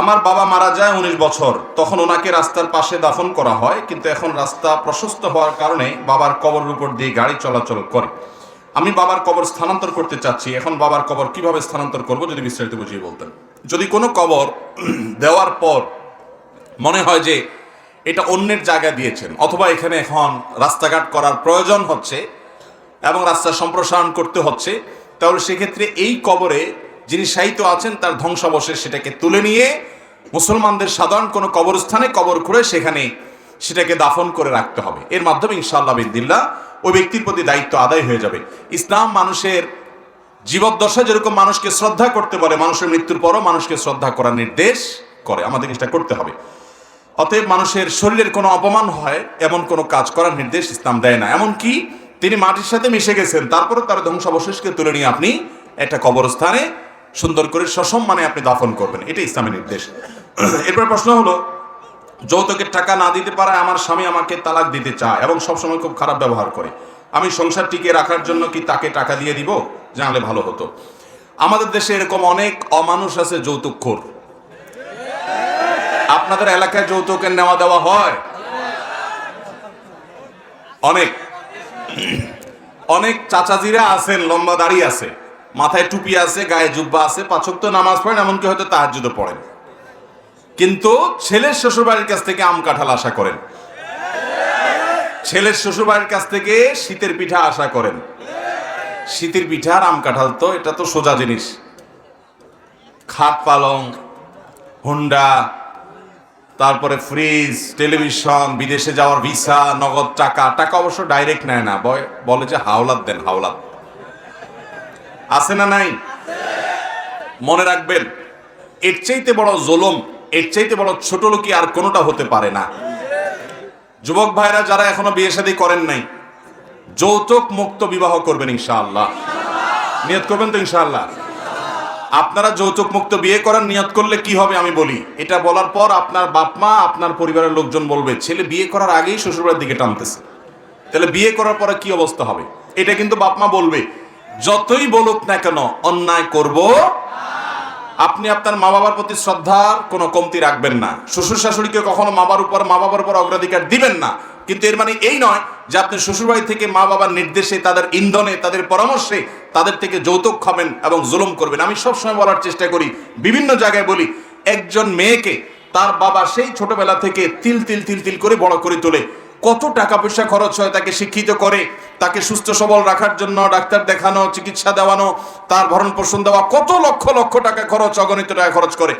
আমার বাবা মারা যায় উনিশ বছর। তখন ওনাকে রাস্তার পাশে দাফন করা হয়, কিন্তু এখন রাস্তা প্রশস্ত হওয়ার কারণে বাবার কবরের উপর দিয়ে গাড়ি চলাচল করে। আমি বাবার কবর স্থানান্তর করতে চাচ্ছি। এখন বাবার কবর কীভাবে স্থানান্তর করব যদি বিস্তারিত বুঝিয়ে বলতেন। যদি কোনো কবর দেওয়ার পর মনে হয় যে এটা অন্যের জায়গায় দিয়েছেন, অথবা এখানে এখন রাস্তাঘাট করার প্রয়োজন হচ্ছে এবং রাস্তা সম্প্রসারণ করতে হচ্ছে, তাহলে সেক্ষেত্রে এই কবরে যিনি সাহিত্য আছেন, তার ধ্বংসাবশেষ সেটাকে তুলে নিয়ে মুসলমানদের সাধারণ কোনো কবরস্থানে কবর খুঁড়ে সেখানে সেটাকে দাফন করে রাখতে হবে। এর মাধ্যমে ইনশাআল্লাহ বিদিল্লা ওই ব্যক্তির প্রতি দায়িত্ব আদায় হয়ে যাবে। ইসলাম মানুষের জীবদ্দশা যেরকম মানুষকে শ্রদ্ধা করতে পারে, মানুষের মৃত্যুর পরও মানুষকে শ্রদ্ধা করার নির্দেশ করে। আমাদের এটা করতে হবে। অতএব মানুষের শরীরের কোনো অপমান হয়, এমন কোনো কাজ করার নির্দেশ ইসলাম দেয় না। এমনকি তিনি মাটির সাথে মিশে গেছেন তারপরে তার ধ্বংসাবশেষকে তুলে নিয়ে আপনি একটা কবরস্থানে সুন্দর করে সসম্মানে আপনি দাফন করবেন। এটা ইসলামের নির্দেশ। এরপর প্রশ্ন হলো, যৌতুকের টাকা না দিতে পারায় আমার স্বামী আমাকে তালাক দিতে চায় এবং সবসময় খুব খারাপ ব্যবহার করে। আমি সংসার টিকিয়ে রাখার জন্য কি তাকে টাকা দিয়ে দিব? জানলে ভালো হতো। আমাদের দেশে এরকম অনেক অমানুষ আছে যৌতুক যৌতুকখোর আপনাদের এলাকায় যৌতুকের নেওয়া দেওয়া হয়? অনেক। অনেক চাচাজিরা আছেন, লম্বা দাড়ি আছে। মাথায় টুপি আছে, গায়ে জুব্বা আছে পাচক তো নামাজ পড়েন, এমনকি হয়তো তাহাজুদও পড়েন। কিন্তু ছেলের শ্বশুরবাড়ির কাছ থেকে আম কাঁঠাল আশা করেন। ছেলের শ্বশুরবাড়ির কাছ থেকে শীতের পিঠা আশা করেন। শীতের পিঠা আর আম কাঁঠাল তো, এটা তো সোজা জিনিস। খাট পালং, হুন্ডা, তারপরে ফ্রিজ, টেলিভিশন, বিদেশে যাওয়ার ভিসা, নগদ টাকা টাকা অবশ্য ডাইরেক্ট নেয় না। বলে যে হাওলাত দেন, হাওলাত। আছে না নাই? মনে রাখবেন, এর চাইতে বড় জোলম, এর চাইতে বড় ছোট লোকই আর কোনোটা হতে পারে না। যুবক ভাইরা, যারা এখনও বিয়ে শাদী করেন নাই, যৌতুক মুক্ত বিবাহ করবেন ইনশাআল্লাহ। নিয়ত করবেন তো ইনশাআল্লাহ? আপনারা যৌতুক মুক্ত বিয়ে করার নিয়ত করলে কি হবে আমি বলি। এটা বলার পর আপনার বাপ মা, আপনার পরিবারের লোকজন বলবে, ছেলে বিয়ে করার আগেই শ্বশুরবাড়ির দিকে টানতেছে। তাহলে বিয়ে করার পরে কি অবস্থা হবে? এটা কিন্তু বাপ মা বলবে। যতই বলুক না কেন, অন্যায় করব। আপনি আপনার মা বাবার প্রতি শ্রদ্ধার কোনো কমতি রাখবেন না। শ্বশুর শাশুড়িকে কখনো মা বাবার উপর মা বাবার উপর অগ্রাধিকার দিবেন না। কিন্তু এর মানে এই নয় যে আপনি শ্বশুরবাড়ি থেকে মা বাবার নির্দেশে, তাদের ইন্ধনে, তাদের পরামর্শে, তাদের থেকে যৌতুক খাবেন এবং জুলুম করবেন। আমি সবসময় বলার চেষ্টা করি, বিভিন্ন জায়গায় বলি, একজন মেয়েকে তার বাবা সেই ছোটবেলা থেকে তিল তিল তিল তিল করে বড় করে তোলে। কত টাকা পয়সা খরচ হয় তাকে শিক্ষিত করে, তাকে সুস্থ সবল রাখার জন্য ডাক্তার দেখানো, চিকিৎসা দেওয়ানো, তার ভরণ পোষণ দেওয়া, কত লক্ষ লক্ষ টাকা খরচ, অগণিত টাকা খরচ করে।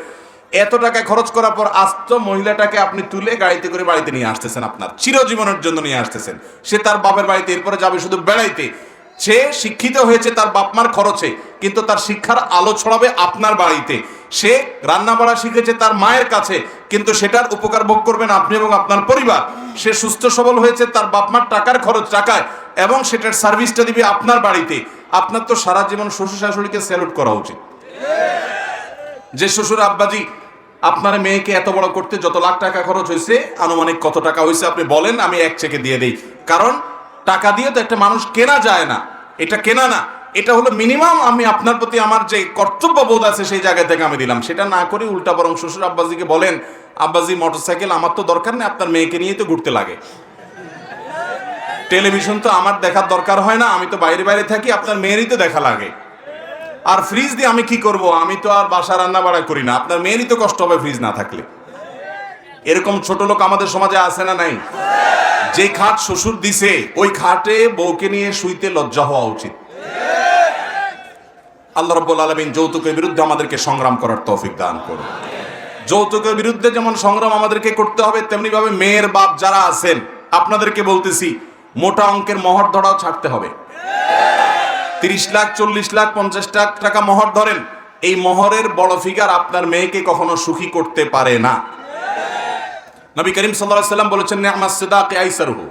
এত টাকা খরচ করার পর আস্ত মহিলাটাকে আপনি তুলে গাড়িতে করে বাড়িতে নিয়ে আসতেছেন আপনার, চিরজীবনের জন্য নিয়ে আসতেছেন। সে তার বাপের বাড়িতে, এরপরে যাবে শুধু বেড়াইতে। সে শিক্ষিত হয়েছে, তার বাপমার খরচে, কিন্তু তার শিক্ষার আলো ছড়াবে আপনার বাড়িতে। সে রান্না বাড়া শিখেছে তার মায়ের কাছে, কিন্তু সেটার উপকার ভোগ করবেন আপনি এবং আপনার পরিবার। সে সুস্থ সবল হয়েছে তার বাপমার টাকার খরচ টাকায় এবং সেটার সার্ভিসটা দিবে আপনার বাড়িতে। আপনার তো সারা জীবন শ্বশুর শাশুড়িকে স্যালুট করা উচিত। যে শ্বশুর, আব্বাজি, আপনার মেয়েকে এত বড় করতে যত লাখ টাকা খরচ হয়েছে, আনুমানিক কত টাকা হয়েছে আপনি বলেন, আমি এক চেকে দিয়ে দিই। কারণ টাকা দিয়ে তো একটা মানুষ কেনা যায় না। এটা কেনা না। এটা হলো মিনিমাম আমি আপনার প্রতি আমার যে কর্তব্য বোধ আছে সেই জায়গা থেকে আমি দিলাম। সেটা না করে উল্টা বরং শ্বশুর আব্বাজিকে বলেন, আব্বাজি, মোটরসাইকেল, আমার তো দরকার নেই, আপনার মেয়েকে নিয়ে তো ঘুরতে লাগে। টেলিভিশন তো আমার দেখার দরকার হয় না, আমি তো বাইরে বাইরে থাকি, আপনার মেয়েরই তো দেখা লাগে। আর ফ্রিজ দিয়ে আমি কি করব? আমি তো আর বাসা রান্না বাড়া করি না। আপনার মেয়েরই তো কষ্ট হবে ফ্রিজ না থাকলে। এরকম ছোট লোক আমাদের সমাজে আছে না নাই? যে খাট শ্বশুর দিছে, ওই খাটে বউকে নিয়ে শুইতে লজ্জা হওয়া উচিত। আল্লাহ রব্বুল আলমিন যৌতুকের বিরুদ্ধে আমাদেরকে সংগ্রাম করার তৌফিক দান করুন। যৌতুকের বিরুদ্ধে যেমন সংগ্রাম আমাদেরকে করতে হবে, তেমনি ভাবে মেয়ের বাপ যারা আছেন, আপনাদেরকে বলতেছি, মোটা অঙ্কের মহর ধরাও ছাড়তে হবে। তিরিশ লাখ, চল্লিশ লাখ, পঞ্চাশ লাখ টাকা মহর ধরেন, এই মহরের বড় ফিগার আপনার মেয়েকে কখনো সুখী করতে পারে না। নবী করিম সাল্লাহ সাল্লাম বলেছেন আমার সেদাকে আইসারহু।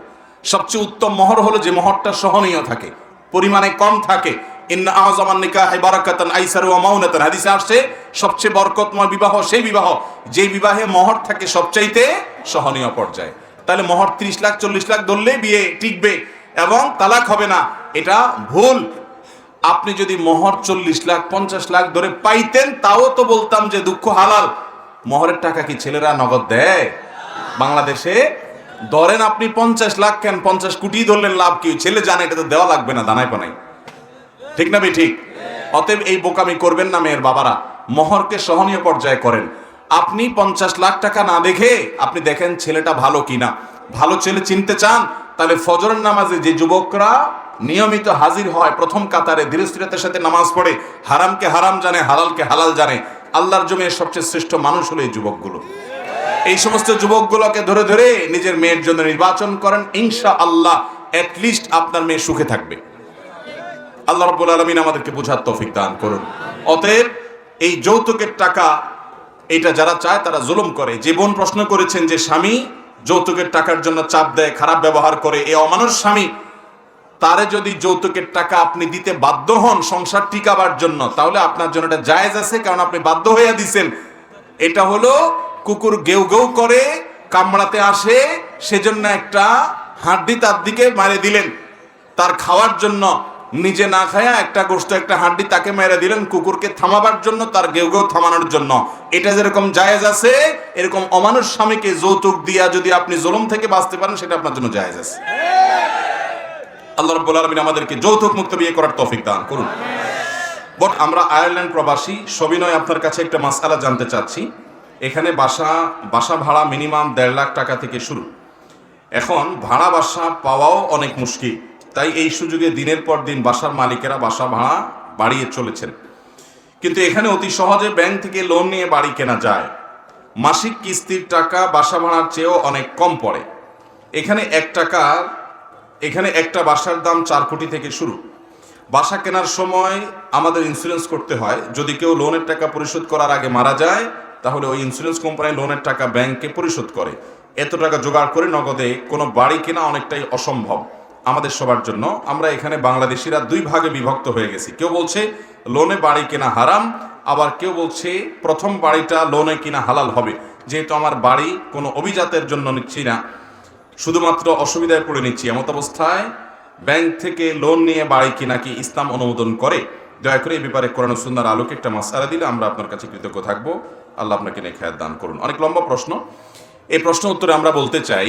সবচেয়ে উত্তম মহর হলো যে মহরটা সহনীয় থাকে, পরিমাণে কম থাকে। ইন্না আহজামান নিকাহ বারাকাতান আইসারু ওয়া মাউনাতান। হাদিসে আসছে, সবচেয়ে বরকতময় বিবাহ সেই বিবাহ যে বিবাহে মহর থাকে সবচাইতে সহনীয় পর্যায়ে। তাহলে মহর 30 লাখ, চল্লিশ লাখ ধরলে বিয়ে টিকবে এবং তালাক হবে না, এটা ভুল। আপনি যদি মোহর চল্লিশ লাখ, পঞ্চাশ লাখ ধরে পাইতেন, তাও তো বলতাম যে দুঃখ হালাল। মহরের টাকা কি ছেলেরা নগদ দেয়? বাংলাদেশে ধরেন আপনি পঞ্চাশ লাখ কেন, পঞ্চাশ কোটি ধরলেন লাভ কি? ছেলে জানে, এটা তো দেওয়া লাগবে না, দানায় পানাই ঠিক না ভাই, ঠিক? অতএব এই বোকামি করবেন না মেয়ের বাবারা। মহরকে সহনীয় পর্যায়ে করেন। আপনি পঞ্চাশ লাখ টাকা না দেখে আপনি দেখেন ছেলেটা ভালো কিনা। ভালো ছেলে চিনতে চান, তাহলে ফজরের নামাজে যে যুবকরা নিয়মিত হাজির হয়, প্রথম কাতারে ধীরস্থিরতার সাথে নামাজ পড়ে, হারামকে হারাম জানে, হালালকে হালাল জানে, আল্লাহর জমির সবচেয়ে শ্রেষ্ঠ মানুষ হলো এই যুবকগুলো। এই সমস্ত যুবকগুলোকে ধরে ধরে নিজের মেয়ের জন্য নির্বাচন করেন। ইনশা আল্লাহ লিস্ট আপনার মেয়ে সুখে থাকবে। আল্লাহ রব্বুল আলমিন আমাদেরকে বোঝার তৌফিক দান করুন। অতএব, এই যৌতুকের টাকা এটা যারা চায় তারা জুলুম করে। যে বোন প্রশ্ন করেছেন যে, স্বামী, যৌতুকের টাকার জন্য চাপ দেয়, খারাপ ব্যবহার করে এই অমানুষ স্বামী। তারে যদি যৌতুকের টাকা আপনি দিতে বাধ্য হন সংসার টিকাবার জন্য, তাহলে আপনার জন্য এটা জায়েজ আছে, কারণ আপনি বাধ্য হইয়া দিছেন। এটা হলো কুকুর গেউ গেউ করে কামড়াতে আসে, সেজন্য একটা হাড্ডি তার দিকে মারে দিলেন। তার খাওয়ার জন্য নিজে না খায়া একটা গোস্ত একটা হাড্ডি তাকে মেরে দিলেন কুকুরকে থামাবার জন্য, তার গেউ গেউ থামানোর জন্য। এটা যেরকম জায়েজ আছে, এরকম অমানুষ স্বামীকে যৌতুক দিয়া যদি আপনি জুলুম থেকে বাঁচতে পারেন, সেটা আপনার জন্য জায়েজ আছে। আল্লাহ রাব্বুল আলামিন আমাদেরকে যৌতুক মুক্ত বিয়ে করার তৌফিক দান করুন। বট আমরা আয়ারল্যান্ড প্রবাসী, সবিনয় আপনার কাছে একটা মাসালা জানতে চাচ্ছি। এখানে বাসা বাসা ভাড়া মিনিমাম দেড় লাখ টাকা থেকে শুরু। এখন ভাড়া বাসা পাওয়াও অনেক মুশকিল। তাই এই সুযোগে দিনের পর দিন বাসার মালিকেরা বাসা ভাড়া বাড়িয়ে চলেছেন। কিন্তু এখানে অতি সহজে ব্যাংক থেকে লোন নিয়ে বাড়ি কেনা যায়। মাসিক কিস্তির টাকা বাসা ভাড়ার চেয়েও অনেক কম পড়ে। এখানে এক টাকার এখানে একটা বাসার দাম চার কোটি থেকে শুরু। বাসা কেনার সময় আমাদের ইন্স্যুরেন্স করতে হয়। যদি কেউ লোনের টাকা পরিশোধ করার আগে মারা যায় তাহলে ওই ইন্স্যুরেন্স কোম্পানি লোনের টাকা ব্যাংকে পরিশোধ করে। এত টাকা জোগাড় করে নগদে কোনো বাড়ি কেনা অনেকটাই অসম্ভব। আমাদের সবার জন্য আমরা এখানে বাংলাদেশিরা দুই ভাগে বিভক্ত হয়ে গেছি। কেউ বলছে লোনে বাড়ি কেনা হারাম, আবার কেউ বলছে প্রথম বাড়িটা লোনে কিনা হালাল হবে। যেহেতু আমার বাড়ি কোনো অভিজাতের জন্য নিচ্ছি না, শুধুমাত্র অসুবিধায় পড়ে নিচ্ছি। এমত অবস্থায় ব্যাংক থেকে লোন নিয়ে বাড়ি কিনা কি ইসলাম অনুমোদন করে? দয়া করে এই ব্যাপারে কোরআন সুন্দর আলোকে একটা মাসালা দিলে আমরা আপনার কাছে কৃতজ্ঞ থাকব। আল্লাহ আপনাকে নিয়ে খেয়াল দান করুন। অনেক লম্বা প্রশ্ন। এই প্রশ্ন উত্তরে আমরা বলতে চাই,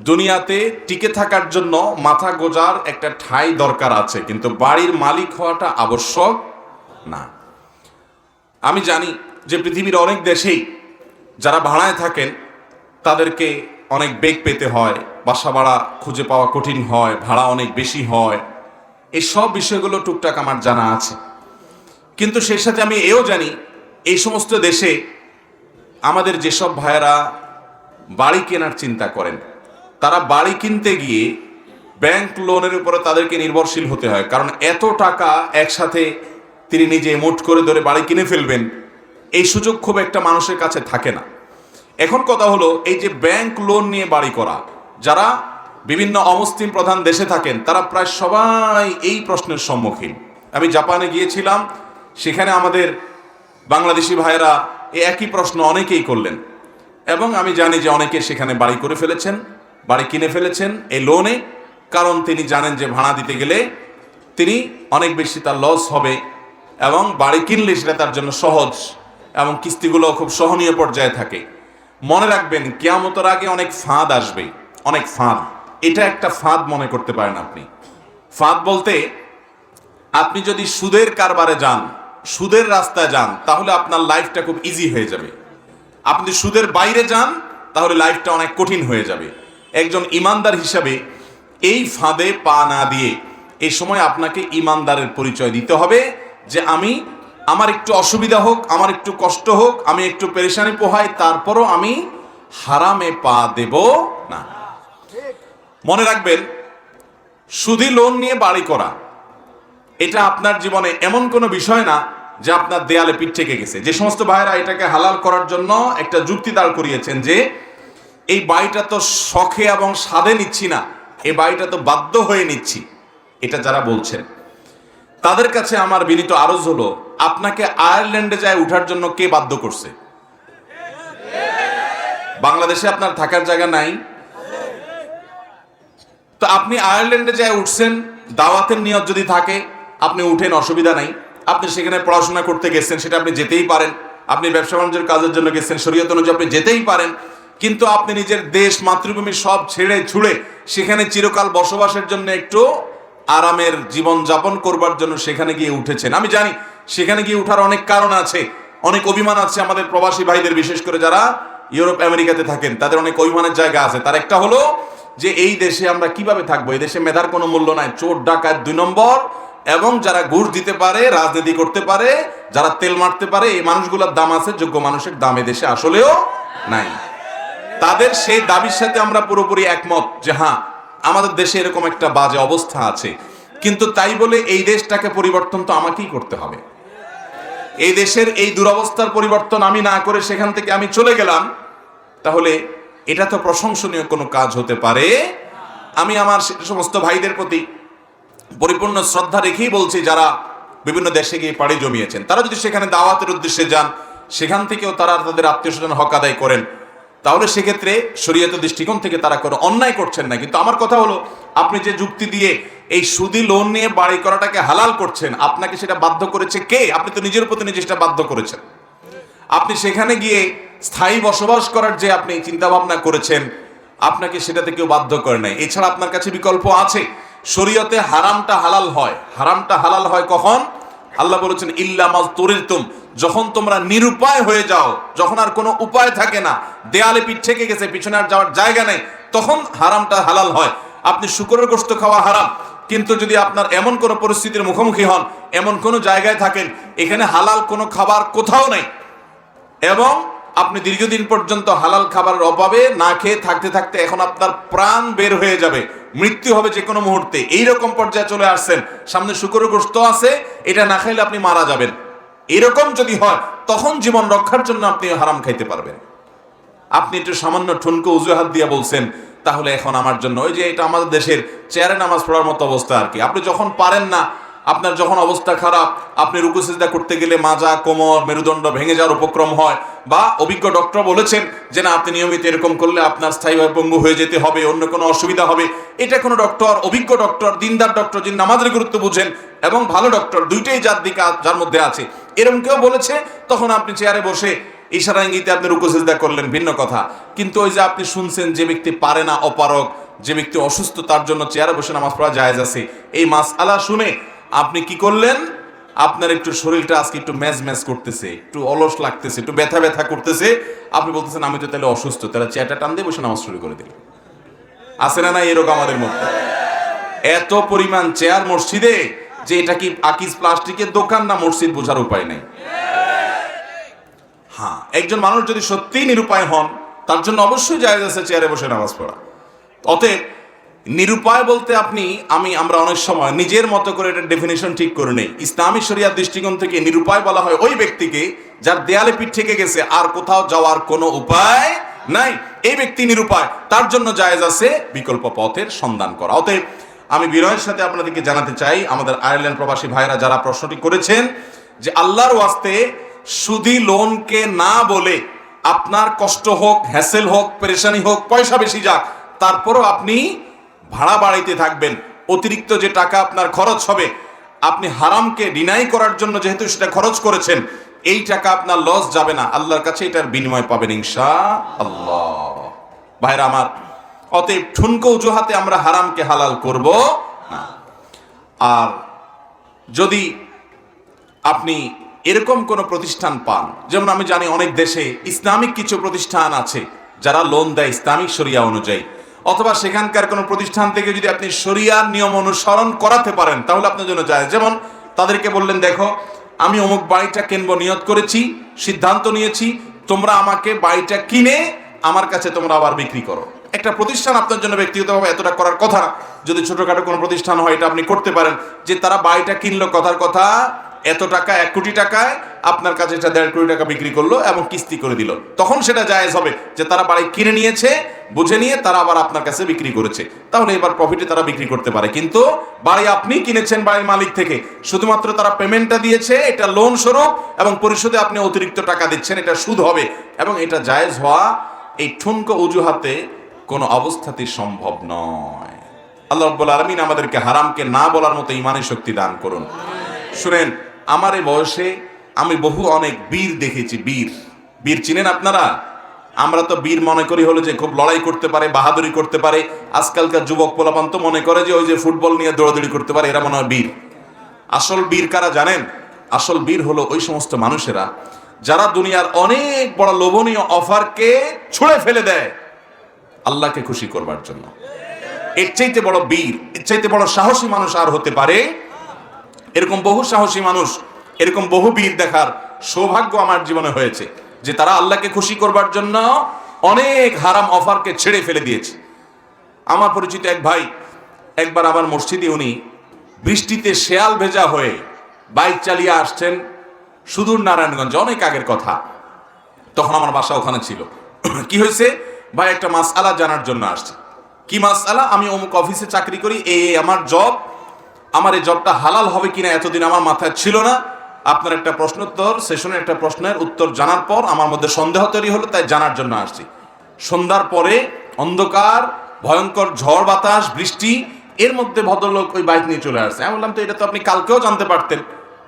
দুনিয়াতে টিকে থাকার জন্য মাথা গোজার একটা ঠাঁই দরকার আছে, কিন্তু বাড়ির মালিক হওয়াটা আবশ্যক না। আমি জানি যে পৃথিবীর অনেক দেশেই যারা ভাড়ায় থাকেন, তাদেরকে অনেক বেগ পেতে হয়, বাসা ভাড়া খুঁজে পাওয়া কঠিন হয়, ভাড়া অনেক বেশি হয়। এই সব বিষয়গুলো টুকটাক আমার জানা আছে। কিন্তু সেই সাথে আমি এও জানি এই সমস্ত দেশে আমাদের যেসব ভাইয়েরা বাড়ি কেনার চিন্তা করেন, তারা বাড়ি কিনতে গিয়ে ব্যাংক লোনের উপরে তাদেরকে নির্ভরশীল হতে হয়, কারণ এত টাকা একসাথে তিনি নিজে মুঠ করে ধরে বাড়ি কিনে ফেলবেন, এই সুযোগ খুব একটা মানুষের কাছে থাকে না। এখন কথা হলো, এই যে ব্যাংক লোন নিয়ে বাড়ি করা, যারা বিভিন্ন অমুসলিম প্রধান দেশে থাকেন, তারা প্রায় সবাই এই প্রশ্নের সম্মুখীন। আমি জাপানে গিয়েছিলাম, সেখানে আমাদের বাংলাদেশি ভাইয়েরা এই একই প্রশ্ন অনেকেই করলেন। এবং আমি জানি যে অনেকে সেখানে বাড়ি করে ফেলেছেন, বাড়ি কিনে ফেলেছেন এই লোনে কারণ তিনি জানেন যে ভাড়া দিতে গেলে তিনি অনেক বেশি তার লস হবে এবং বাড়ি কিনলে সেটা তার জন্য সহজ এবং কিস্তিগুলো খুব সহনীয় পর্যায়ে থাকে। মনে রাখবেন, কেয়ামতের আগে অনেক ফাঁদ আসবে, অনেক ফাঁদ। এটা একটা ফাঁদ মনে করতে পারেন আপনি। ফাঁদ বলতে আপনি যদি সুদের কারবারে যান সুদের রাস্তায় যান, তাহলে আপনার লাইফটা খুব ইজি হয়ে যাবে। আপনি সুদের বাইরে যান, তাহলে লাইফটা অনেক কঠিন হয়ে যাবে। একজন ইমানদার হিসাবে এই ফাঁদে পা না দিয়ে এই সময় আপনাকে ইমানদারের পরিচয় দিতে হবে যে আমি, আমার একটু অসুবিধা হোক, আমার একটু কষ্ট হোক, আমি একটু পেরেশানি পোহাই, তারপরও আমি হারামে পা দেব না। মনে রাখবেন, সুদি লোন নিয়ে বাড়ি করা, এটা আপনার জীবনে এমন কোনো বিষয় না যে আপনার দেয়ালে পিঠ ঠেকে গেছে। যে সমস্ত ভাইয়েরা এটাকে হালাল করার জন্য একটা যুক্তি দাঁড় করিয়েছেন যে, এই বাড়িটা তো শখে এবং স্বাদে নিচ্ছি না, এই বাড়িটা তো বাধ্য হয়ে নিচ্ছি, এটা যারা বলছেন। তাদের কাছে আমার বিনীত আরজ হলো, আপনাকে আয়ারল্যান্ডে যায় উঠার জন্য কে বাধ্য করছে? বাংলাদেশে আপনার থাকার জায়গা নাই। তো আপনি আয়ারল্যান্ডে যায় উঠছেন, দাওয়াতের নিয়ত যদি থাকে, আপনি উঠেন, অসুবিধা নাই। আপনি সেখানে পড়াশোনা করতে গেছেন, সেটা আপনি যেতেই পারেন। আপনি ব্যবসা বাণিজ্যের কাজের জন্য গেছেন, শরীয়ত অনুযায়ী আপনি যেতেই পারেন। কিন্তু আপনি নিজের দেশ, মাতৃভূমি সব ছেড়ে ছুড়ে সেখানে চিরকাল বসবাসের জন্য একটু আরামের জীবন যাপন করবার জন্য সেখানে গিয়ে উঠেছেন। আমি জানি সেখানে গিয়ে উঠার অনেক কারণ আছে, অনেক অভিমান আছে আমাদের প্রবাসী ভাইদের, বিশেষ করে যারা ইউরোপ, আমেরিকাতে থাকেন, তাদের অনেক অভিমানের জায়গা আছে। তার একটা হলো যে, এই দেশে আমরা কীভাবে থাকব? এই দেশে মেধার কোনো মূল্য নাই, চোর, ডাকাত দুই নম্বর। এবং যারা ঘুষ দিতে পারে, রাজনীতি করতে পারে, যারা তেল মারতে পারে, এই মানুষগুলোর দাম আছে, যোগ্য মানুষের দাম দেশে আসলেও নাই। তাদের সেই দাবির সাথে আমরা পুরোপুরি একমত যে হ্যাঁ আমাদের দেশে এরকম একটা বাজে অবস্থা আছে। কিন্তু তাই বলে এই দেশটাকে পরিবর্তন তো আমাকেই করতে হবে। এই দেশের এই দুরবস্থার পরিবর্তন আমি না করে সেখান থেকে আমি চলে গেলাম, তাহলে এটা তো প্রশংসনীয় কোনো কাজ হতে পারে। আমি আমার সমস্ত ভাইদের প্রতি পরিপূর্ণ শ্রদ্ধা রেখেই বলছি যারা বিভিন্ন দেশে গিয়ে পাড়ি জমিয়েছেন, তারা যদি সেখানে দাওয়াতের উদ্দেশ্যে যান, সেখান থেকেও তারা তাদের আত্মীয় স্বজন হক আদায় করেন, তাহলে সেক্ষেত্রে শরীয়ত দৃষ্টিকোণ থেকে তারা কোনো অন্যায় করছেন না। কিন্তু আমার কথা হলো, আপনি যে যুক্তি দিয়ে এই সুদি লোন নিয়ে বাড়ি করাটাকে হালাল করছেন, আপনাকে সেটা বাধ্য করেছে কে? আপনি তো নিজের প্রতি নিজে সেটা বাধ্য করেছেন। আপনি সেখানে গিয়ে স্থায়ী বসবাস করার যে আপনি চিন্তা ভাবনা করেছেন, আপনাকে সেটাতে কেউ বাধ্য করে নাই। এছাড়া আপনার কাছে বিকল্প আছে? শরীয়তে হারামটা হালাল হয়। হারামটা হালাল হয় কখন? আল্লাহ বলেছেন, ইল্লা মাজ তরিরতুম যখন তোমরা নিরুপায় হয়ে যাও, যখন আর কোনো উপায় থাকে না, দেয়ালে পিঠ ঠেকে গেছে, পিছনে আর যাওয়ার জায়গা নেই, তখন হারামটা হালাল হয়। আপনি শুকরের গোস্ত খাওয়া হারাম, কিন্তু যদি আপনার এমন কোনো পরিস্থিতির মুখোমুখি হন, এমন কোনো জায়গায় থাকেন, এখানে হালাল কোনো খাবার কোথাও নেই। এবং আপনি দীর্ঘদিন পর্যন্ত হালাল খাবারের অভাবে না খেয়ে থাকতে থাকতে এখন আপনার প্রাণ বের হয়ে যাবে। মৃত্যু হবে যে কোনো মুহূর্তে। এইরকম পর্যায়ে চলে আসছেন। সামনে শুকরগ্রস্ত আছে, এটা না খাইলে আপনি মারা যাবেন। এরকম যদি হয়, তখন জীবন রক্ষার জন্য আপনি হারাম খাইতে পারবেন। আপনি একটু সামান্য ঠুনকো উজুহাত দিয়ে বলছেন, তাহলে এখন আমার জন্য। ওই যে এটা আমাদের দেশের চেয়ারে নামাজ পড়ার মতো অবস্থা আর কি। আপনি যখন পারেন না আপনার যখন অবস্থা খারাপ, আপনি রুকুসিজদা করতে গেলে মাজা, কোমর, মেরুদণ্ড ভেঙে যাওয়ার উপক্রম হয়। বা অভিজ্ঞ ডক্টর বলেছেন যে, না, আপনি নিয়মিত এরকম করলে আপনার স্থায়ীভাবে পঙ্গু হয়ে যেতে হবে, অন্য কোনো অসুবিধা হবে। এটা কোনো ডক্টর অভিজ্ঞ ডক্টর দিনদার ডক্টর যিনি নামাজের গুরুত্ব বুঝেন এবং ভালো ডক্টর দুইটাই যার দিকে যার মধ্যে আছে। এরকম কেউ বলেছে, তখন আপনি চেয়ারে বসে ইশারা ইঙ্গিতে আপনি রুকুসিজদা করলেন, ভিন্ন কথা। কিন্তু ওই যে আপনি শুনছেন যে ব্যক্তি পারে না অপারক যে ব্যক্তি অসুস্থ, তার জন্য চেয়ারে বসে নামাজ পড়া জায়েজ আছে। এই মাস আলা শুনে আপনি কি করলেন? আপনার একটু শরীরটা আজকে একটু ম্যাজ ম্যাজ করতেছে, একটু অলস লাগতেছে, একটু ব্যথা ব্যথা করতেছে। আপনি বলতেছেন, আমি তো তাহলে অসুস্থ, তাহলে চেয়ারটা টান দিয়ে বসে নামাজ শুরু করে দিল আছে না না এরকম আমাদের মধ্যে? এত পরিমাণ চেয়ার মসজিদে, যে এটা কি আকিজ প্লাস্টিকের দোকান না মসজিদ বোঝার উপায় নেই? হ্যাঁ একজন মানুষ যদি সত্যিই নিরুপায় হন, তার জন্য অবশ্যই জায়েজ আছে চেয়ারে বসে নামাজ পড়া। অতএব নিরুপায় বলতে আপনি, আমি, আমরা অনেক সময় নিজের মতো করে এটা ডেফিনেশন ঠিক করে নেই। ইসলামী শরিয়ার দৃষ্টিকোণ থেকে নিরুপায় বলা হয় ওই ব্যক্তিকে যার দেয়ালে পিঠ থেকে গেছে, আর কোথাও যাওয়ার কোনো উপায় নাই। এই ব্যক্তি নিরুপায়, তার জন্য জায়েজ আছে বিকল্প পথের সন্ধান করা। অতএব, আমি বিনয়ের সাথে আপনাদেরকে জানাতে চাই, আমাদের আয়ারল্যান্ড প্রবাসী ভাইরা যারা প্রশ্নটি করেছেন, যে আল্লাহর ওয়াস্তে সুদি লোনকে না বলে আপনার কষ্ট হোক হ্যাসেল হোক, পেরেশানি হোক, পয়সা বেশি যাক, তারপরও আপনি ভাড়া বাড়িতে থাকবেন। অতিরিক্ত যে টাকা আপনার খরচ হবে, আপনি হারামকে ডিনাই করার জন্য যেহেতু সেটা খরচ করেছেন, এই টাকা আপনার লস যাবে না। আল্লাহর কাছে এটার বিনিময় পাবেন ইনশা আল্লাহ ভাইরা আমার, অতএব ঠুনকো অজুহাতে আমরা হারামকে হালাল করব আর যদি আপনি এরকম কোনো প্রতিষ্ঠান পান, যেমন আমি জানি অনেক দেশে ইসলামিক কিছু প্রতিষ্ঠান আছে, যারা লোন দেয় ইসলামিক শরিয়া অনুযায়ী। অথবা সেখানকার কোনো প্রতিষ্ঠান থেকে যদি আপনি শরিয়ার নিয়ম অনুসরণ করাতে পারেন, তাহলে আপনার জন্য যায় যেমন তাদেরকে বললেন, দেখো, আমি অমুক বাড়িটা কিনবো, নিয়ত করেছি, সিদ্ধান্ত নিয়েছি, তোমরা আমাকে বাড়িটা কিনে আমার কাছে তোমরা আবার বিক্রি করো। একটা প্রতিষ্ঠান আপনার জন্য ব্যক্তিগতভাবে এতটা করার কথা যদি ছোটখাটো কোনো প্রতিষ্ঠান হয়, এটা আপনি করতে পারেন। যে তারা বাড়িটা কিনলো, কথার কথা এত টাকা, এক কোটি টাকায় আপনার কাছে এটা দেড় কোটি টাকা বিক্রি করল এবং কিস্তি করে দিল। তখন সেটা জায়েজ হবে যে তারা বাড়ি কিনে নিয়েছে, বুঝে নিয়ে তারা আবার আপনার কাছে বিক্রি করেছে। তাহলে এবার প্রফিটে তারা বিক্রি করতে পারে। কিন্তু বাড়ি আপনি কিনেছেন বাড়ির মালিক থেকে, শুধুমাত্র তারা পেমেন্টটা দিয়েছে, এটা লোন স্বরূপ এবং পরিশোধে আপনি অতিরিক্ত টাকা দিচ্ছেন, এটা সুদ হবে এবং এটা জায়েজ হওয়া এই ঠুনকো অজুহাতে কোনো অবস্থাতেই সম্ভব নয়। আল্লাহ রব্বুল আলমিন আমাদেরকে হারামকে না বলার মতো ইমানের শক্তি দান করুন। শুনেন আমার এই বয়সে আমি বহু অনেক বীর দেখেছি, বীর। বীর চিনেন আপনারা? আমরা তো বীর মনে করি হলো যে খুব লড়াই করতে পারে, বাহাদুরি করতে পারে। আজকালকার যুবক পোলাপান তো মনে করে যে ওই যে ফুটবল নিয়ে দৌড়াদৌড়ি করতে পারে, এরা মনে হয় বীর। আসল বীর কারা জানেন? আসল বীর হলো ওই সমস্ত মানুষেরা যারা দুনিয়ার অনেক বড় লোভনীয় অফারকে ছুঁড়ে ফেলে দেয়। আল্লাহকে খুশি করবার জন্য। এর চাইতে বড় বীর, এর চাইতে বড় সাহসী মানুষ আর হতে পারে এরকম বহু সাহসী মানুষ, এরকম বহু বীর দেখার সৌভাগ্য আমার জীবনে হয়েছে যে তারা আল্লাহকে খুশি করবার জন্য অনেক হারাম অফারকে ছেড়ে ফেলে দিয়েছে। আমার পরিচিত এক ভাই, একবার আমার মসজিদে উনি বৃষ্টিতে শেয়াল ভেজা হয়ে বাইক চালিয়ে আসছেন সুদূর নারায়ণগঞ্জ, অনেক আগের কথা। তখন আমার বাসা ওখানে ছিল। কি হয়েছে? ভাই, একটা মাসআলা জানার জন্য আসছে। কি মাসআলা? আমি অমুক অফিসে চাকরি করি এই আমার জব আমার এই জবটা হালাল হবে কিনা এতদিন আমার মাথায় ছিল না। আপনার একটা প্রশ্নোত্তর, সেশনের একটা প্রশ্নের উত্তর জানার পর আমার মধ্যে সন্দেহ তৈরি হলো, তাই জানার জন্য আসছি। সন্ধ্যার পরে অন্ধকার, ভয়ঙ্কর ঝড় বাতাস, বৃষ্টি, এর মধ্যে ভদ্রলোক ওই বাইক নিয়ে চলে আসছে। আমি বললাম, তো এটা তো আপনি কালকেও জানতে পারতেন,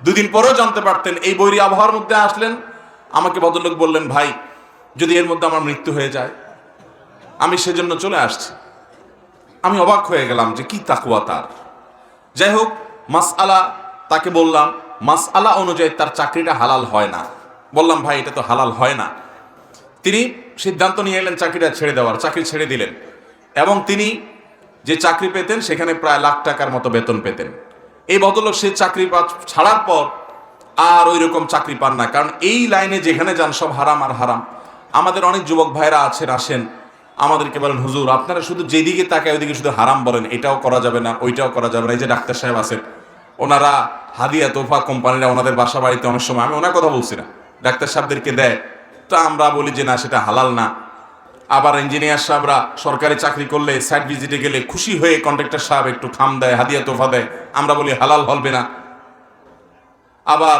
দুদিন পরেও জানতে পারতেন, এই বৈরী আবহাওয়ার মধ্যে আসলেন? আমাকে ভদ্রলোক বললেন, ভাই, যদি এর মধ্যে আমার মৃত্যু হয়ে যায়, আমি সেজন্য চলে আসছি। আমি অবাক হয়ে গেলাম যে কি তাকুয়া তার। যাই হোক মাসআলা তাকে বললাম, মাসআলা অনুযায়ী তার চাকরিটা হালাল হয় না। বললাম, ভাই, এটা তো হালাল হয় না। তিনি সিদ্ধান্ত নিয়ে এলেন, চাকরিটা ছেড়ে দেওয়ার, চাকরি ছেড়ে দিলেন। এবং তিনি যে চাকরি পেতেন, সেখানে প্রায় লাখ টাকার মতো বেতন পেতেন। এই ভদ্রলোক সে চাকরি ছাড়ার পর আর ওই রকম চাকরি পান না। কারণ এই লাইনে যেখানে যান, সব হারাম আর হারাম। আমাদের অনেক যুবক ভাইরা আছেন, আসেন। আমাদেরকে বলেন, হুজুর, আপনারা শুধু যেদিকে তাকায় ওইদিকে শুধু হারাম বলেন, এটাও করা যাবে না, ওইটাও করা যাবে না। এই যে ডাক্তার সাহেব আছেন ওনারা হাদিয়া তোফা কোম্পানিরা ওনাদের বাসা বাড়িতে অনেক সময়, আমি ওনার কথা বলছি না, ডাক্তার সাহেবদেরকে দেয়। তো আমরা বলি যে, না, সেটা হালাল না। আবার ইঞ্জিনিয়ার সাহেবরা সরকারি চাকরি করলে সাইট ভিজিটে গেলে খুশি হয়ে কন্ট্রাক্টর সাহেব একটু খাম দেয়, হাদিয়া তোফা দেয়। আমরা বলি, হালাল হবে না। আবার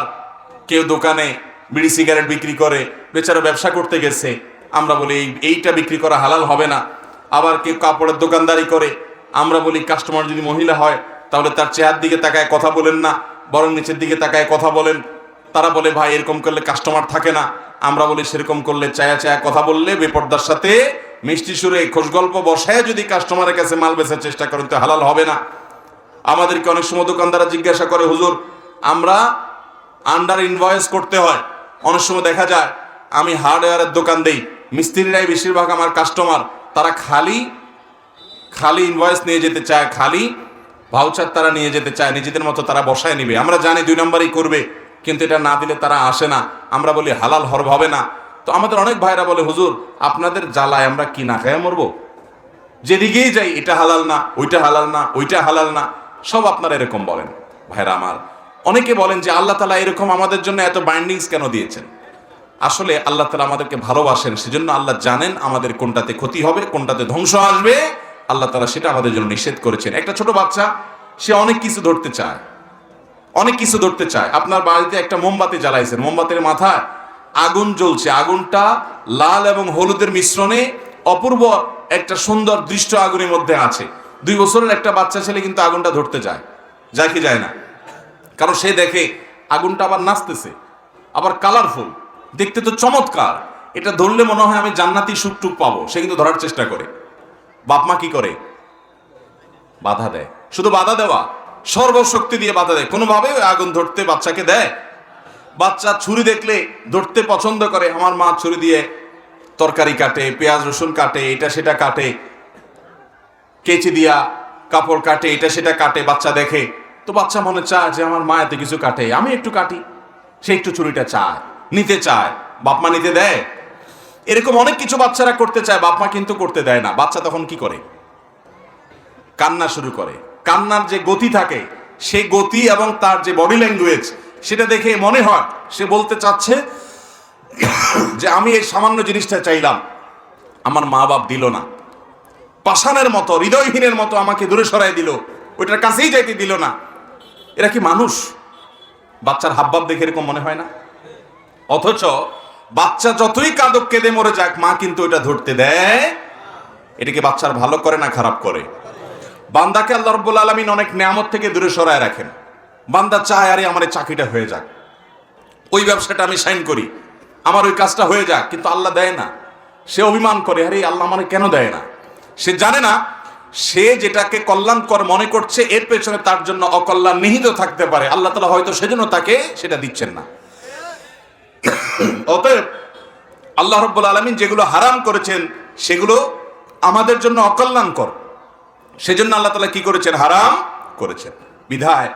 কেউ দোকানে বিড়ি সিগারেট বিক্রি করে, বেচারা ব্যবসা করতে গেছে আমরা বলি এই এইটা বিক্রি করা হালাল হবে না। আবার কেউ কাপড়ের দোকানদারি করে। আমরা বলি, কাস্টমার যদি মহিলা হয়, তাহলে তার চেহার দিকে তাকায় কথা বলেন না, বরং নিচের দিকে তাকায় কথা বলেন। তারা বলে, ভাই, এরকম করলে কাস্টমার থাকে না। আমরা বলি, সেরকম করলে চায়া চায়া কথা বললে বেপর্দার সাথে মিষ্টি সুরে খোঁজ গল্প বসায় যদি কাস্টমারের কাছে মাল বেচার চেষ্টা করেন, তো হালাল হবে না। আমাদেরকে অনেক সময় দোকানদাররা জিজ্ঞাসা করে, হুজুর, আমরা আন্ডার ইনভয়েস করতে হয়। অনেক সময় দেখা যায়, আমি হার্ডওয়্যারের দোকান দেই। মিস্ত্রিরাই বেশিরভাগ আমার কাস্টমার তারা খালি খালি ইনভয়েস নিয়ে যেতে চায়, খালি ভাউচার তারা নিয়ে যেতে চায়, নিজেদের মতো তারা বসায় নিবে। আমরা জানি দুই নম্বরই করবে, কিন্তু এটা না দিলে তারা আসে না। আমরা বলি, হালাল হরব হবে না। তো আমাদের অনেক ভাইরা বলে, হুজুর, আপনাদের জ্বালায় আমরা কি না খেয়ে মরবো? যেদিকেই যাই, এটা হালাল না, ওইটা হালাল না, ওইটা হালাল না। সব আপনারা এরকম বলেন, ভাইরা আমার। অনেকে বলেন যে, আল্লাহ তালা এরকম আমাদের জন্য এত বাইন্ডিংস কেন দিয়েছেন? আসলে আল্লাহ তালা আমাদেরকে ভালোবাসেন, সেজন্য আল্লাহ জানেন আমাদের কোনটাতে ক্ষতি হবে, কোনটাতে ধ্বংস আসবে। আল্লাহ তালা সেটা আমাদের জন্য নিষেধ করেছেন। একটা ছোট বাচ্চা, সে অনেক কিছু ধরতে চায়। অনেক কিছু ধরতে চায়। আপনার বাড়িতে একটা মোমবাতি জ্বালাইছেন, মোমবাতির মাথায় আগুন জ্বলছে। আগুনটা লাল এবং হলুদের মিশ্রণে অপূর্ব একটা সুন্দর দৃষ্ট আগুনের মধ্যে আছে। দুই বছরের একটা বাচ্চা ছেলে কিন্তু আগুনটা ধরতে যায়। যায় কি যায় না? কারণ সে দেখে আগুনটা আবার নাচতেছে, আবার কালারফুল দেখতে তো চমৎকার। এটা ধরলে মনে হয় আমি জান্নাতি সুখটুক পাবো। সে কিন্তু ধরার চেষ্টা করে। বাপ মা কি করে? বাধা দেয়। শুধু বাধা দেওয়া। সর্বশক্তি দিয়ে বাধা দেয়। কোনোভাবে আগুন ধরতে বাচ্চাকে দেয়। বাচ্চা ছুরি দেখলে ধরতে পছন্দ করে। আমার মা ছুরি দিয়ে তরকারি কাটে, পেঁয়াজ রসুন কাটে, এটা সেটা কাটে, কেচি দিয়া কাপড় কাটে, এটা সেটা কাটে, বাচ্চা দেখে। তো বাচ্চা মনে চায় যে আমার মা এত কিছু কাটে। আমি একটু কাটি। সে একটু ছুরিটা চায়। নিতে চায়, বাপ মা নিতে দেয়? এরকম অনেক কিছু বাচ্চারা করতে চায়, বাপ মা কিন্তু করতে দেয় না। বাচ্চা তখন কি করে? কান্না শুরু করে। কান্নার যে গতি থাকে, সে গতি এবং তার যে বডি ল্যাঙ্গুয়েজ সেটা দেখে মনে হয়, সে বলতে চাচ্ছে যে, আমি এই সামান্য জিনিসটা চাইলাম। আমার মা বাপ দিল না। পাষাণের মতো, হৃদয়হীনের মতো আমাকে দূরে সরাই দিল। ওইটার কাছেই যাইতে দিল না। এরা কি মানুষ? বাচ্চার হাবভাব দেখে এরকম মনে হয় না? অথচ বাচ্চা যতই কাদক, কেঁদে মরে যাক, মা কিন্তু এটা ধরতে দেয়। এটাকে বাচ্চার ভালো করে না খারাপ করে? বান্দাকে আল্লাহ রব্বুল আলমিন অনেক নিয়ামত থেকে দূরে সরায় রাখেন। বান্দা চায়, আরে আমার এই চাকরিটা হয়ে যাক। ওই ব্যবসাটা আমি সাইন করি। আমার ওই কাজটা হয়ে যাক, কিন্তু আল্লাহ দেয় না। সে অভিমান করে, আরে আল্লাহ মানে কেন দেয় না? সে জানে না, সে যেটাকে কল্যাণকর মনে করছে, এর পেছনে তার জন্য অকল্যাণ নিহিত থাকতে পারে। আল্লাহ তালা হয়তো সেজন্য তাকে সেটা দিচ্ছেন না। অতএব আল্লাহ রব্বুল আলমিন যেগুলো হারাম করেছেন, সেগুলো আমাদের জন্য অকল্যাণকর। সেজন্য আল্লাহ তালা কি করেছেন? হারাম করেছেন। বিধায়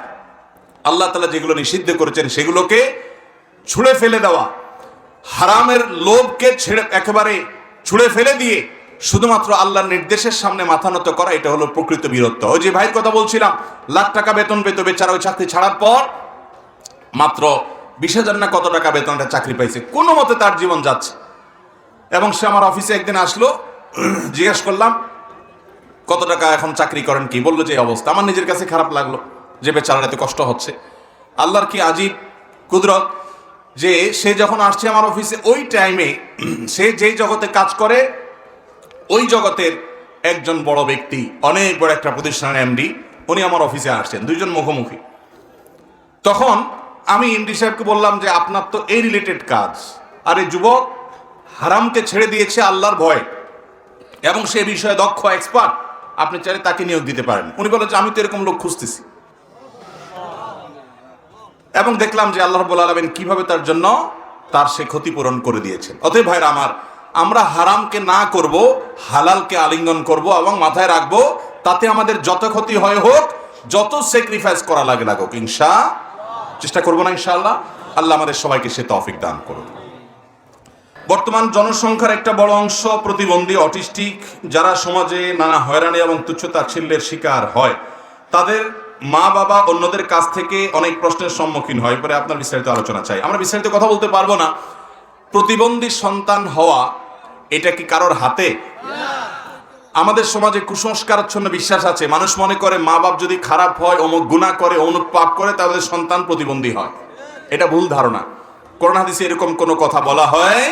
আল্লাহ তালা যেগুলো নিষিদ্ধ করেছেন, সেগুলোকে ছুঁড়ে ফেলে দেওয়া, হারামের লোভকে ছেড়ে একেবারে ছুঁড়ে ফেলে দিয়ে শুধুমাত্র আল্লাহর নির্দেশের সামনে মাথা নত করা, এটা হলো প্রকৃত বীরত্ব। ওই যে ভাইয়ের কথা বলছিলাম, লাখ টাকা বেতন পেত বেচারা ওই চাকরি ছাড়ার পর মাত্র বিশ হাজার না কত টাকা বেতনটা চাকরি পাইছে? কোনো মতে তার জীবন যাচ্ছে। এবং সে আমার অফিসে একদিন আসলো, জিজ্ঞেস করলাম, কত টাকা এখন চাকরি করেন কি? বলল যে অবস্থা। আমার নিজের কাছে খারাপ লাগল যে, বেচারার এত কষ্ট হচ্ছে। আল্লাহর কি আজীব কুদরত যে, সে যখন আসছে আমার অফিসে ওই টাইমে সে যেই জগতে কাজ করে, ওই জগতের একজন বড় ব্যক্তি, অনেক বড় একটা প্রতিষ্ঠানের এমডি উনি আমার অফিসে আসছেন, দুইজন মুখোমুখি। তখন আমি এমডি সাহেবকে বললাম যে আপনার তো এই রিলেটেড কাজ। আর এই যুবক, হারামকে ছেড়ে দিয়েছে আল্লাহর ভয়। এবং সে বিষয়ে দক্ষ এক্সপার্ট আপনি চাইলে তাকে নিয়োগ দিতে পারেন। উনি বলেন যে আমি তো এরকম লোক খুঁজতেছি। এবং দেখলাম যে আল্লাহ রব্বুল আলমেন কীভাবে তার জন্য তার সে ক্ষতিপূরণ করে দিয়েছেন। অতএব ভাইরা আমার, আমরা হারামকে না করব, হালালকে আলিঙ্গন করব এবং মাথায় রাখব, তাতে আমাদের যত ক্ষতি হয় হোক, যত স্যাক্রিফাইস করা লাগে লাগুক, ইনশা চেষ্টা করব না ইনশাআল্লাহ। আল্লাহ আমাদের সবাইকে সে তৌফিক দান করুন বর্তমান জনসংখ্যার একটা বড় অংশ প্রতিবন্ধী, অটিস্টিক, যারা সমাজে নানা হয়রানি এবং তুচ্ছতাচ্ছিল্যের শিকার হয়, তাদের মা বাবা অন্যদের কাছ থেকে অনেক প্রশ্নের সম্মুখীন হয়। পরে আপনার বিস্তারিত আলোচনা চাই। আমরা বিস্তারিত কথা বলতে পারব না। প্রতিবন্ধী সন্তান হওয়া, এটা কি কারোর হাতে? আমাদের সমাজে কুসংস্কারাচ্ছন্ন বিশ্বাস আছে। মানুষ মনে করে মা বাপ যদি খারাপ হয়, অমুক গুণা করে, অমুক পাপ করে তাদের সন্তান প্রতিবন্ধী হয়। এটা ভুল ধারণা। করোনা হাদিসে এরকম কোনো কথা বলা হয়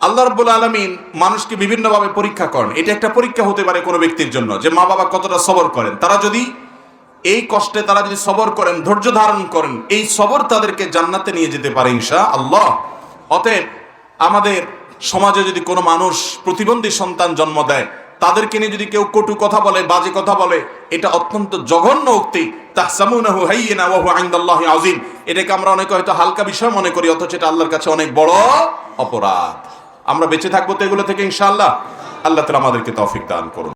আল্লাহ রব্বুল আলমিন মানুষকে বিভিন্নভাবে পরীক্ষা করেন। এটা একটা পরীক্ষা হতে পারে কোনো ব্যক্তির জন্য যে মা বাবা কতটা সবর করেন। তারা যদি এই কষ্টে তারা যদি সবর করেন, ধৈর্য ধারণ করেন, এই সবর তাদেরকে জান্নাতে নিয়ে যেতে পারে ইনশা আল্লাহ অতএব আমাদের সমাজে যদি কোনো মানুষ প্রতিবন্ধী সন্তান জন্ম দেয়, তাদেরকে নিয়ে যদি কেউ কটু কথা বলে, বাজে কথা বলে, এটা অত্যন্ত জঘন্য উক্তি। তাহসামুনাহু হাইয়িনা ওয়া হুয়া ইনদাল্লাহি আযীম। এটাকে আমরা অনেকে হয়তো হালকা বিষয় মনে করি, অথচ এটা আল্লাহর কাছে অনেক বড় অপরাধ। আমরা বেঁচে থাকব তো এগুলো থেকে ইনশাআল্লাহ। আল্লাহ তাআলা আমাদেরকে তৌফিক দান করুন।